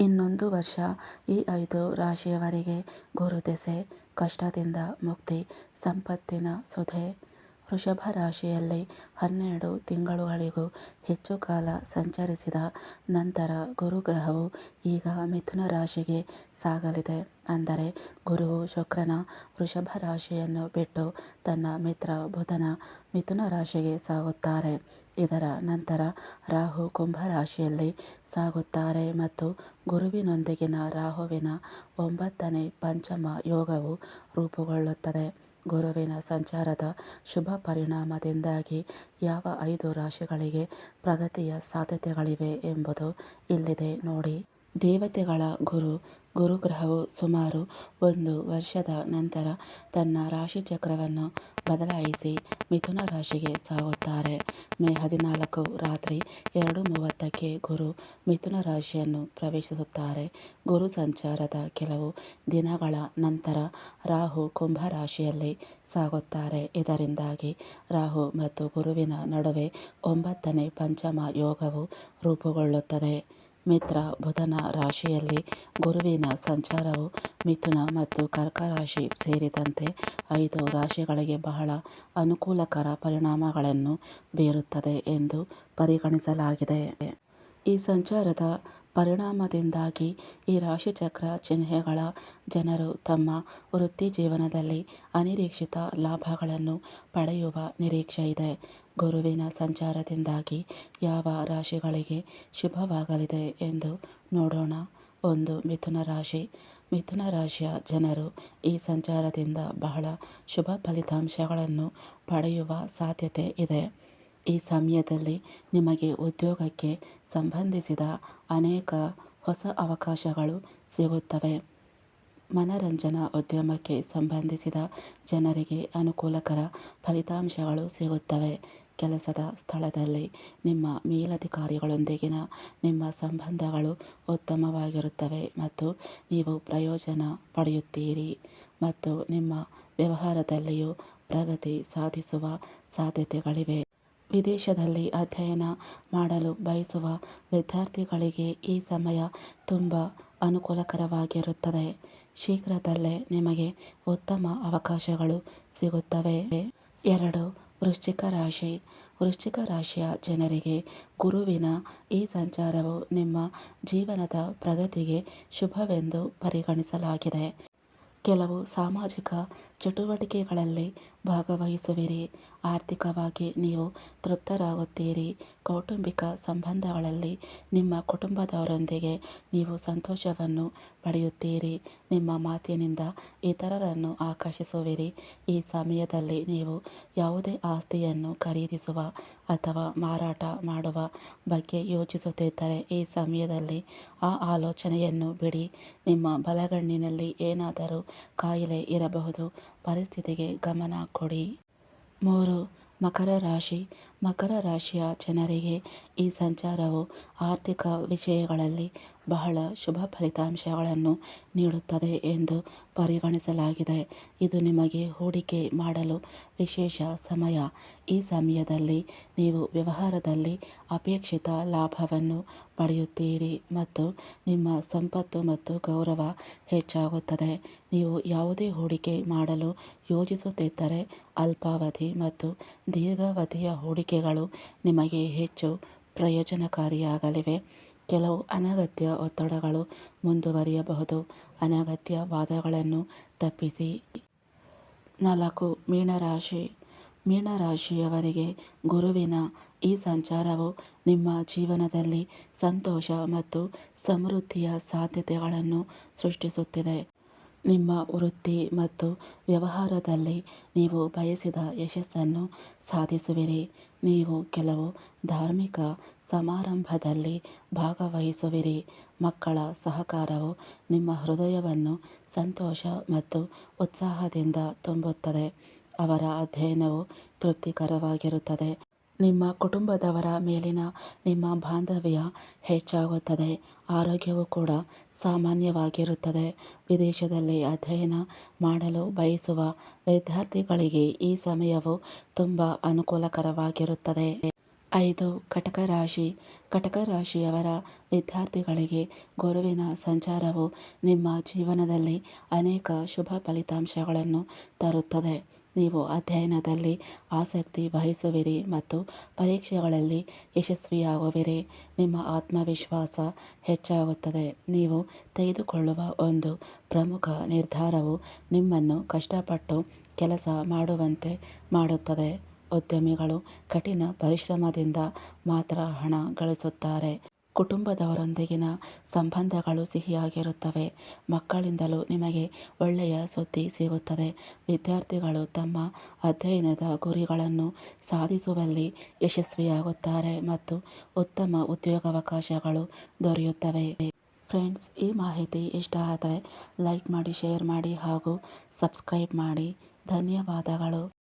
ಇನ್ನೊಂದು ವರ್ಷ ಈ ಐದು ರಾಶಿಯವರಿಗೆ ಗುರುದೆಸೆ ಕಷ್ಟದಿಂದ ಮುಕ್ತಿ ಸಂಪತ್ತಿನ ಸುಧೆ ವೃಷಭ ರಾಶಿಯಲ್ಲಿ ಹನ್ನೆರಡು ತಿಂಗಳುಗಳಿಗೂ ಹೆಚ್ಚು ಕಾಲ ಸಂಚರಿಸಿದ ನಂತರ ಗುರುಗ್ರಹವು ಈಗ ಮಿಥುನ ರಾಶಿಗೆ ಸಾಗಲಿದೆ. ಅಂದರೆ ಗುರುವು ಶುಕ್ರನ ವೃಷಭ ರಾಶಿಯನ್ನು ಬಿಟ್ಟು ತನ್ನ ಮಿತ್ರ ಬುಧನ ಮಿಥುನ ರಾಶಿಗೆ ಸಾಗುತ್ತಾರೆ. ಇದರ ನಂತರ ರಾಹು ಕುಂಭ ರಾಶಿಯಲ್ಲಿ ಸಾಗುತ್ತಾರೆ ಮತ್ತು ಗುರುವಿನೊಂದಿಗಿನ ರಾಹುವಿನ ಒಂಬತ್ತನೇ ಪಂಚಮ ಯೋಗವು ರೂಪುಗೊಳ್ಳುತ್ತದೆ. ಗುರುವಿನ ಸಂಚಾರದ ಶುಭ ಪರಿಣಾಮದಿಂದಾಗಿ ಯಾವ ಐದು ರಾಶಿಗಳಿಗೆ ಪ್ರಗತಿಯ ಸಾಧ್ಯತೆಗಳಿವೆ ಎಂಬುದು ಇಲ್ಲಿದೆ ನೋಡಿ. ದೇವತೆಗಳ ಗುರು, ಗುರುಗ್ರಹವು ಸುಮಾರು ಒಂದು ವರ್ಷದ ನಂತರ ತನ್ನ ರಾಶಿಚಕ್ರವನ್ನು ಬದಲಾಯಿಸಿ ಮಿಥುನ ರಾಶಿಗೆ ಸಾಗುತ್ತಾರೆ. ಮೇ ಹದಿನಾಲ್ಕು ರಾತ್ರಿ ಎರಡು ಮೂವತ್ತಕ್ಕೆ ಗುರು ಮಿಥುನ ರಾಶಿಯನ್ನು ಪ್ರವೇಶಿಸುತ್ತಾರೆ. ಗುರು ಸಂಚಾರದ ಕೆಲವು ದಿನಗಳ ನಂತರ ರಾಹು ಕುಂಭ ರಾಶಿಯಲ್ಲಿ ಸಾಗುತ್ತಾರೆ. ಇದರಿಂದಾಗಿ ರಾಹು ಮತ್ತು ಗುರುವಿನ ನಡುವೆ ಒಂಬತ್ತನೇ ಪಂಚಮ ಯೋಗವು ರೂಪುಗೊಳ್ಳುತ್ತದೆ. ಮಿತ್ರ ಬುಧನ ರಾಶಿಯಲ್ಲಿ ಗುರುವಿನ ಸಂಚಾರವು ಮಿಥುನ ಮತ್ತು ಕರ್ಕ ರಾಶಿ ಸೇರಿದಂತೆ ಐದು ರಾಶಿಗಳಿಗೆ ಬಹಳ ಅನುಕೂಲಕರ ಪರಿಣಾಮಗಳನ್ನು ಬೀರುತ್ತದೆ ಎಂದು ಪರಿಗಣಿಸಲಾಗಿದೆ. ಈ ಸಂಚಾರದ ಪರಿಣಾಮದಿಂದಾಗಿ ಈ ರಾಶಿಚಕ್ರ ಚಿಹ್ನೆಗಳ ಜನರು ತಮ್ಮ ವೃತ್ತಿ ಜೀವನದಲ್ಲಿ ಅನಿರೀಕ್ಷಿತ ಲಾಭಗಳನ್ನು ಪಡೆಯುವ ನಿರೀಕ್ಷೆ ಇದೆ. ಗುರುವಿನ ಸಂಚಾರದಿಂದಾಗಿ ಯಾವ ರಾಶಿಗಳಿಗೆ ಶುಭವಾಗಲಿದೆ ಎಂದು ನೋಡೋಣ. ಒಂದು ಮಿಥುನ ರಾಶಿ. ಮಿಥುನ ರಾಶಿಯ ಜನರು ಈ ಸಂಚಾರದಿಂದ ಬಹಳ ಶುಭ ಫಲಿತಾಂಶಗಳನ್ನು ಪಡೆಯುವ ಸಾಧ್ಯತೆ ಇದೆ. ಈ ಸಮಯದಲ್ಲಿ ನಿಮಗೆ ಉದ್ಯೋಗಕ್ಕೆ ಸಂಬಂಧಿಸಿದ ಅನೇಕ ಹೊಸ ಅವಕಾಶಗಳು ಸಿಗುತ್ತವೆ. ಮನರಂಜನಾ ಉದ್ಯಮಕ್ಕೆ ಸಂಬಂಧಿಸಿದ ಜನರಿಗೆ ಅನುಕೂಲಕರ ಫಲಿತಾಂಶಗಳು ಸಿಗುತ್ತವೆ. ಕೆಲಸದ ಸ್ಥಳದಲ್ಲಿ ನಿಮ್ಮ ಮೇಲಧಿಕಾರಿಗಳೊಂದಿಗಿನ ನಿಮ್ಮ ಸಂಬಂಧಗಳು ಉತ್ತಮವಾಗಿರುತ್ತವೆ ಮತ್ತು ನೀವು ಪ್ರಯೋಜನ ಪಡೆಯುತ್ತೀರಿ ಮತ್ತು ನಿಮ್ಮ ವ್ಯವಹಾರದಲ್ಲಿಯೂ ಪ್ರಗತಿ ಸಾಧಿಸುವ ಸಾಧ್ಯತೆಗಳಿವೆ. ವಿದೇಶದಲ್ಲಿ ಅಧ್ಯಯನ ಮಾಡಲು ಬಯಸುವ ವಿದ್ಯಾರ್ಥಿಗಳಿಗೆ ಈ ಸಮಯ ತುಂಬ ಅನುಕೂಲಕರವಾಗಿರುತ್ತದೆ. ಶೀಘ್ರದಲ್ಲೇ ನಿಮಗೆ ಉತ್ತಮ ಅವಕಾಶಗಳು ಸಿಗುತ್ತವೆ. ಎರಡು, ವೃಶ್ಚಿಕ ರಾಶಿ. ವೃಶ್ಚಿಕ ರಾಶಿಯ ಜನರಿಗೆ ಗುರುವಿನ ಈ ಸಂಚಾರವು ನಿಮ್ಮ ಜೀವನದ ಪ್ರಗತಿಗೆ ಶುಭವೆಂದು ಪರಿಗಣಿಸಲಾಗಿದೆ. ಕೆಲವು ಸಾಮಾಜಿಕ ಚಟುವಟಿಕೆಗಳಲ್ಲಿ ಭಾಗವಹಿಸುವಿರಿ. ಆರ್ಥಿಕವಾಗಿ ನೀವು ತೃಪ್ತರಾಗುತ್ತೀರಿ. ಕೌಟುಂಬಿಕ ಸಂಬಂಧಗಳಲ್ಲಿ ನಿಮ್ಮ ಕುಟುಂಬದವರೊಂದಿಗೆ ನೀವು ಸಂತೋಷವನ್ನು ಪಡೆಯುತ್ತೀರಿ. ನಿಮ್ಮ ಮಾತಿನಿಂದ ಇತರರನ್ನು ಆಕರ್ಷಿಸುವಿರಿ. ಈ ಸಮಯದಲ್ಲಿ ನೀವು ಯಾವುದೇ ಆಸ್ತಿಯನ್ನು ಖರೀದಿಸುವ ಅಥವಾ ಮಾರಾಟ ಮಾಡುವ ಬಗ್ಗೆ ಯೋಚಿಸುತ್ತಿದ್ದರೆ ಈ ಸಮಯದಲ್ಲಿ ಆ ಆಲೋಚನೆಯನ್ನು ಬಿಡಿ. ನಿಮ್ಮ ಬಲಗಣ್ಣಿನಲ್ಲಿ ಏನಾದರೂ ಕಾಯಿಲೆ ಇರಬಹುದು. ಪರಿಸ್ಥಿತಿಗೆ ಗಮನ ಕೊಡಿ ಮೂರು ಮಕರ ರಾಶಿ ಮಕರ ರಾಶಿಯ ಜನರಿಗೆ ಈ ಸಂಚಾರವು ಆರ್ಥಿಕ ವಿಷಯಗಳಲ್ಲಿ ಬಹಳ ಶುಭ ಫಲಿತಾಂಶಗಳನ್ನು ನೀಡುತ್ತದೆ ಎಂದು ಪರಿಗಣಿಸಲಾಗಿದೆ. ಇದು ನಿಮಗೆ ಹೂಡಿಕೆ ಮಾಡಲು ವಿಶೇಷ ಸಮಯ. ಈ ಸಮಯದಲ್ಲಿ ನೀವು ವ್ಯವಹಾರದಲ್ಲಿ ಅಪೇಕ್ಷಿತ ಲಾಭವನ್ನು ಪಡೆಯುತ್ತೀರಿ ಮತ್ತು ನಿಮ್ಮ ಸಂಪತ್ತು ಮತ್ತು ಗೌರವ ಹೆಚ್ಚಾಗುತ್ತದೆ. ನೀವು ಯಾವುದೇ ಹೂಡಿಕೆ ಮಾಡಲು ಯೋಜಿಸುತ್ತಿದ್ದರೆ ಅಲ್ಪಾವಧಿ ಮತ್ತು ದೀರ್ಘಾವಧಿಯ ಹೂಡಿಕೆಗಳು ನಿಮಗೆ ಹೆಚ್ಚು ಪ್ರಯೋಜನಕಾರಿಯಾಗಲಿವೆ. ಕೆಲವು ಅನಗತ್ಯ ಒತ್ತಡಗಳು ಮುಂದುವರಿಯಬಹುದು. ಅನಗತ್ಯ ವಾದಗಳನ್ನು ತಪ್ಪಿಸಿ. ನಾಲ್ಕು, ಮೀನರಾಶಿ. ಮೀನರಾಶಿಯವರಿಗೆ ಗುರುವಿನ ಈ ಸಂಚಾರವು ನಿಮ್ಮ ಜೀವನದಲ್ಲಿ ಸಂತೋಷ ಮತ್ತು ಸಮೃದ್ಧಿಯ ಸಾಧ್ಯತೆಗಳನ್ನು ಸೃಷ್ಟಿಸುತ್ತಿದೆ. ನಿಮ್ಮ ವೃತ್ತಿ ಮತ್ತು ವ್ಯವಹಾರದಲ್ಲಿ ನೀವು ಬಯಸಿದ ಯಶಸ್ಸನ್ನು ಸಾಧಿಸುವಿರಿ. ನೀವು ಕೆಲವು ಧಾರ್ಮಿಕ ಸಮಾರಂಭದಲ್ಲಿ ಭಾಗವಹಿಸುವಿರಿ. ಮಕ್ಕಳ ಸಹಕಾರವು ನಿಮ್ಮ ಹೃದಯವನ್ನು ಸಂತೋಷ ಮತ್ತು ಉತ್ಸಾಹದಿಂದ ತುಂಬುತ್ತದೆ. ಅವರ ಅಧ್ಯಯನವು ತೃಪ್ತಿಕರವಾಗಿರುತ್ತದೆ. ನಿಮ್ಮ ಕುಟುಂಬದವರ ಮೇಲಿನ ನಿಮ್ಮ ಬಾಂಧವ್ಯ ಹೆಚ್ಚಾಗುತ್ತದೆ. ಆರೋಗ್ಯವು ಕೂಡ ಸಾಮಾನ್ಯವಾಗಿರುತ್ತದೆ. ವಿದೇಶದಲ್ಲಿ ಅಧ್ಯಯನ ಮಾಡಲು ಬಯಸುವ ವಿದ್ಯಾರ್ಥಿಗಳಿಗೆ ಈ ಸಮಯವು ತುಂಬ ಅನುಕೂಲಕರವಾಗಿರುತ್ತದೆ. ಐದು ಕಟಕ ರಾಶಿ ಕಟಕ ರಾಶಿಯವರ ವಿದ್ಯಾರ್ಥಿಗಳಿಗೆ ಗುರುವಿನ ಸಂಚಾರವು ನಿಮ್ಮ ಜೀವನದಲ್ಲಿ ಅನೇಕ ಶುಭ ಫಲಿತಾಂಶಗಳನ್ನು ತರುತ್ತದೆ. ನೀವು ಅಧ್ಯಯನದಲ್ಲಿ ಆಸಕ್ತಿ ವಹಿಸುವಿರಿ ಮತ್ತು ಪರೀಕ್ಷೆಗಳಲ್ಲಿ ಯಶಸ್ವಿಯಾಗುವಿರಿ. ನಿಮ್ಮ ಆತ್ಮವಿಶ್ವಾಸ ಹೆಚ್ಚಾಗುತ್ತದೆ. ನೀವು ತೆಗೆದುಕೊಳ್ಳುವ ಒಂದು ಪ್ರಮುಖ ನಿರ್ಧಾರವು ನಿಮ್ಮನ್ನು ಕಷ್ಟಪಟ್ಟು ಕೆಲಸ ಮಾಡುವಂತೆ ಮಾಡುತ್ತದೆ. ಉದ್ಯಮಿಗಳು ಕಠಿಣ ಪರಿಶ್ರಮದಿಂದ ಮಾತ್ರ ಹಣ ಗಳಿಸುತ್ತಾರೆ. ಕುಟುಂಬದವರೊಂದಿಗಿನ ಸಂಬಂಧಗಳು ಸಿಹಿಯಾಗಿರುತ್ತವೆ. ಮಕ್ಕಳಿಂದಲೂ ನಿಮಗೆ ಒಳ್ಳೆಯ ಸುದ್ದಿ ಸಿಗುತ್ತದೆ. ವಿದ್ಯಾರ್ಥಿಗಳು ತಮ್ಮ ಅಧ್ಯಯನದ ಗುರಿಗಳನ್ನು ಸಾಧಿಸುವಲ್ಲಿ ಯಶಸ್ವಿಯಾಗುತ್ತಾರೆ ಮತ್ತು ಉತ್ತಮ ಉದ್ಯೋಗಾವಕಾಶಗಳು ದೊರೆಯುತ್ತವೆ. ಫ್ರೆಂಡ್ಸ್, ಈ ಮಾಹಿತಿ ಇಷ್ಟ ಆದರೆ ಲೈಕ್ ಮಾಡಿ, ಶೇರ್ ಮಾಡಿ ಹಾಗೂ ಸಬ್ಸ್ಕ್ರೈಬ್ ಮಾಡಿ. ಧನ್ಯವಾದಗಳು.